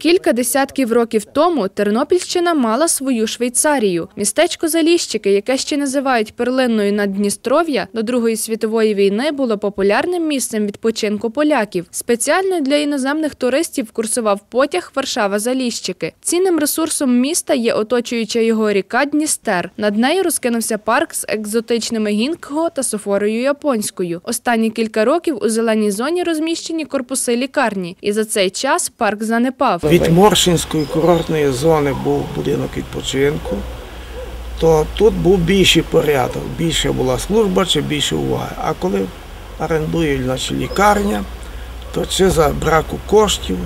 Кілька десятків років тому Тернопільщина мала свою Швейцарію. Містечко Заліщики, яке ще називають перлинною Наддністров'я, до Другої світової війни було популярним місцем відпочинку поляків. Спеціально для іноземних туристів курсував потяг Варшава-Заліщики. Цінним ресурсом міста є оточуюча його ріка Дністер. Над нею розкинувся парк з екзотичними гінкго та софорою японською. Останні кілька років у зеленій зоні розміщені корпуси лікарні, і за цей час парк занепав. Від Моршинської курортної зони був будинок відпочинку, то тут був більший порядок, більше була служба чи більше уваги. А коли орендують значить, лікарня, то чи за браку коштів,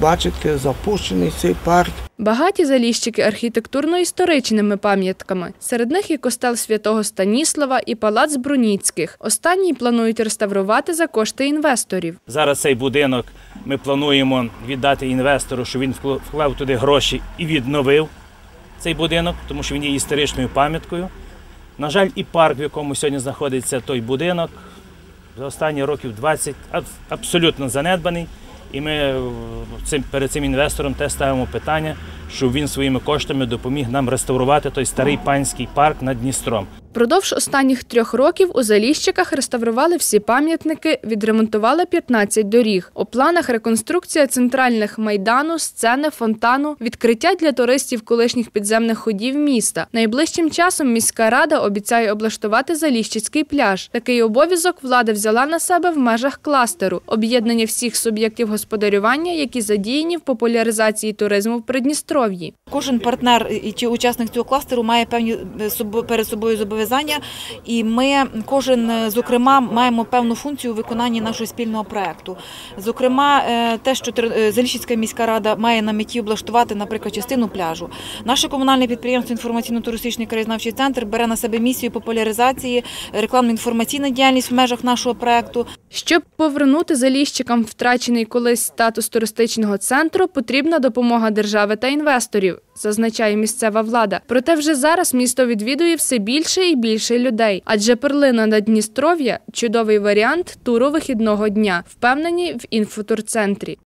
бачите, запущений цей парк. Багаті заліщики архітектурно-історичними пам'ятками. Серед них і костел святого Станіслава і палац Бруніцьких. Останній планують реставрувати за кошти інвесторів. Зараз цей будинок ми плануємо віддати інвестору, щоб він вклав туди гроші і відновив цей будинок, тому що він є історичною пам'яткою. На жаль, і парк, в якому сьогодні знаходиться той будинок, за останні років 20 абсолютно занедбаний. І ми е, цим, перед цим інвестором теж ставимо питання, щоб він своїми коштами допоміг нам реставрувати той старий панський парк над Дністром. Впродовж останніх трьох років у Заліщиках реставрували всі пам'ятники, відремонтували 15 доріг. У планах реконструкція центральних майдану, сцени, фонтану, відкриття для туристів колишніх підземних ходів міста. Найближчим часом міська рада обіцяє облаштувати Заліщицький пляж. Такий обов'язок влада взяла на себе в межах кластеру об'єднання всіх суб'єктів господарювання, які задіяні в популяризації туризму в Придністров'ї. Кожен партнер чи учасник цього кластеру має певні е, перед собою зобов'язання, і ми кожен, е, зокрема, маємо певну функцію у виконанні нашого спільного проекту. Зокрема, е, те, що е, Заліщицька міська рада має на меті облаштувати, наприклад, частину пляжу. Наше комунальне підприємство інформаційно-туристичний краєзнавчий центр бере на себе місію популяризації рекламно-інформаційної діяльність в межах нашого проекту. Щоб повернути заліщикам втрачений колись статус туристичного центру, потрібна допомога держави та інвесторів, зазначає місцева влада. Проте вже зараз місто відвідує все більше і більше людей, адже перлина на Дністров'я чудовий варіант туру вихідного дня, впевнені в інфотурцентрі.